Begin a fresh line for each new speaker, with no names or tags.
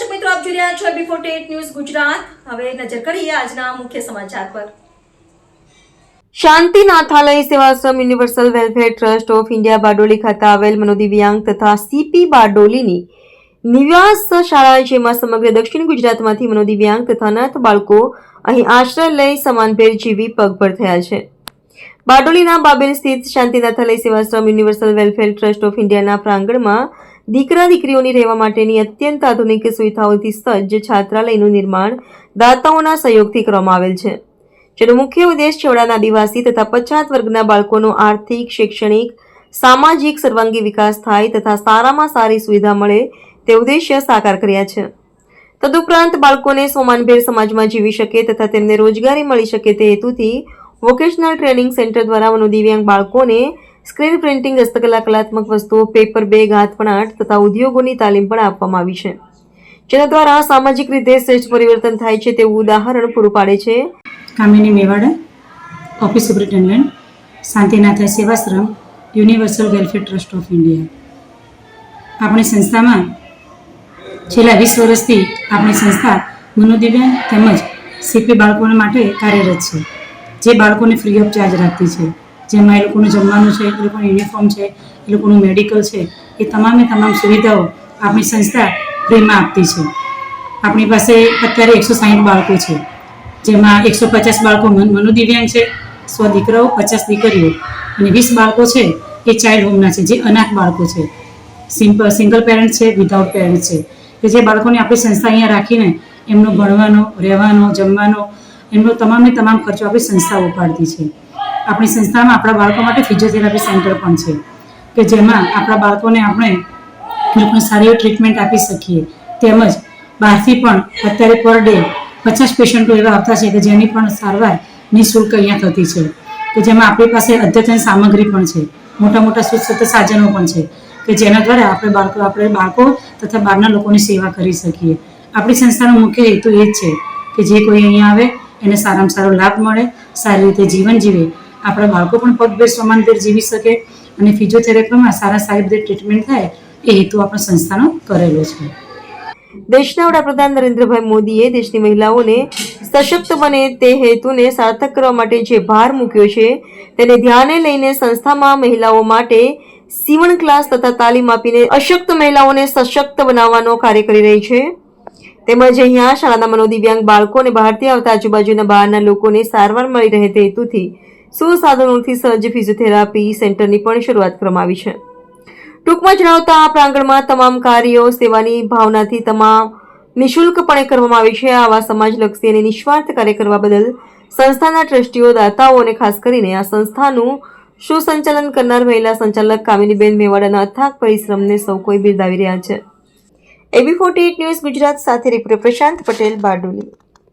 છો before TET news Gujarat. હવે નજર કરીએ આજના મુખ્ય સમાચાર પર. Shantinathalaya Sevashram universal welfare trust of India Bardoli ખાતે આવેલ મનોદિવ્યાંગ તથા સીપી બારડોલીની નિવાસ શાળા જેમાં સમગ્ર દક્ષિણ ગુજરાતમાંથી મનોદિવ્યાંગ તથા અનાથ બાળકો અહીં આશ્રય લઈ સમાનભેર જીવી પગભર થયા છે. બારડોલીના બાબેલ સ્થિત Shantinathalaya Sevashram universal welfare trust of ઇન્ડિયાના પ્રાંગણમાં દીકરા દીકરીઓની રહેવા માટેની અત્યંત આધુનિક સુવિધાઓથી સજ્જ છાત્રાલયનું નિર્માણ દાતાઓના સહયોગથી કરવામાં આવેલ છે. જેનો મુખ્ય ઉદ્દેશ છેવાડાના આદિવાસી તથા પછાત વર્ગના બાળકોનો આર્થિક, શૈક્ષણિક, સામાજિક સર્વાંગી વિકાસ થાય તથા સારામાં સારી સુવિધા મળે તે ઉદ્દેશ્ય સાકાર કર્યા છે. તદુપરાંત બાળકોને સોમાનભેર સમાજમાં જીવી શકે તથા તેમને રોજગારી મળી શકે તે હેતુથી વોકેશનલ ટ્રેનિંગ સેન્ટર દ્વારા મનોદિવ્યાંગ બાળકોને સ્ક્રીન પ્રિન્ટિંગ હસ્તકલા કલાત્મક વસ્તુઓ પેપર બેગ હાથપણાટ તથા ઉદ્યોગોની તાલીમ પણ આપવામાં આવી છે. જેના દ્વારા સામાજિક રીતે શ્રેષ્ઠ પરિવર્તન થાય છે તેવું ઉદાહરણ પૂરું પાડે છે.
Kamini Mewada office superintendent Shantinath Sevashram universal welfare trust of India આપણી સંસ્થામાં છેલ્લા વીસ વર્ષથી આપણી સંસ્થા મનોદિવ્યાંગ તેમજ સીપી બાળકો માટે કાર્યરત છે, જે બાળકોને ફ્રી ઓફ ચાર્જ રાખતી છે. જેમાં એ લોકોનું જમવાનું છે, એ લોકોનું યુનિફોર્મ છે, એ લોકોનું મેડિકલ છે, એ તમામે તમામ સુવિધાઓ આપણી સંસ્થા ફ્રીમાં આપતી છે. આપણી પાસે અત્યારે એકસો સાહીઠ બાળકો છે, જેમાં એકસો પચાસ બાળકો મન- મનોદિવ્યાંગ છે, સો દીકરાઓ, પચાસ દીકરીઓ અને વીસ બાળકો છે, એ ચાઇલ્ડ હોમના છે, જે અનાથ બાળકો છે. સિમ્પલ સિંગલ પેરેન્ટ છે વિધાઉટ પેરેન્ટ છે. કે જે બાળકોને આપણી સંસ્થા અહીંયા રાખીને એમનો ભણવાનો, રહેવાનો, જમવાનો, એમનો તમામે તમામ ખર્ચો આપણી સંસ્થા ઉપાડતી છે. આપણી સંસ્થામાં આપણા બાળકો માટે ફિઝિયોથેરાપી સેન્ટર પણ છે કે જેમાં આપણા બાળકોને આપણે લોકોને સારી ટ્રીટમેન્ટ આપી શકીએ. તેમજ બહારથી પણ અત્યારે પર ડે પચાસ પેશન્ટો એવા આવતા છે કે જેની પણ સારવાર નિઃશુલ્ક અહીંયા થતી છે. કે જેમાં આપણી પાસે અદ્યતન સામગ્રી પણ છે. મોટા મોટા સુસજ્જ સાધનો પણ છે કે જેના દ્વારા આપણે બાળકો આપણે બાળકો તથા બહારના લોકોની સેવા કરી શકીએ. આપણી સંસ્થાનો મુખ્ય હેતુ એ જ છે કે જે કોઈ અહીંયા આવે, એને સારામાં સારો લાભ મળે, સારી રીતે જીવન જીવે આપણા બાળકો પણ પગભેર સમાંતર જીવી શકે અને ફિઝિયોથેરાપીમાં સારા સારી રીતે ટ્રીટમેન્ટ થાય એ હેતુ આપણા સંસ્થાનો કરેલો છે.
દેશના વડાપ્રધાન નરેન્દ્રભાઈ મોદીએ દેશની મહિલાઓને સશક્ત બને તે હેતુને સાર્થક કરવા માટે જે ભાર મૂક્યો છે, તેને ધ્યાને લઈને સંસ્થામાં મહિલાઓ માટે સીવણ ક્લાસ તથા તાલીમ આપીને અશક્ત મહિલાઓને સશક્ત બનાવવાનો કાર્ય કરી રહી છે. તેમજ અહીંયા શાળાના મનોદિવ્યાંગ બાળકો અને બહારથી આવતા આજુબાજુના બહારના લોકોને સારવાર મળી રહે તે હેતુથી સુસાધનોથી સજ્જ ફિઝિયોથેરાપી સેન્ટરની પણ શરૂઆત કરવામાં આવી છે. ટૂંકમાં જણાવતા આ પ્રાંગણમાં તમામ કાર્યો સેવાની ભાવનાથી તમામ નિઃશુલ્કપણે કરવામાં આવી છે. આવા સમાજલક્ષી અને નિસ્વાર્થ કાર્ય કરવા બદલ સંસ્થાના ટ્રસ્ટીઓ, દાતાઓ અને ખાસ કરીને આ સંસ્થાનું સુસંચાલન કરનાર મહિલા સંચાલક કામિનીબેન મેવાડાના અથાગ પરિશ્રમને સૌ કોઈ બિરદાવી રહ્યા છે. એબી ફોર્ટી ન્યૂઝ ગુજરાત સાથે રિપોર્ટર પ્રશાંત પટેલ, બારડોલી.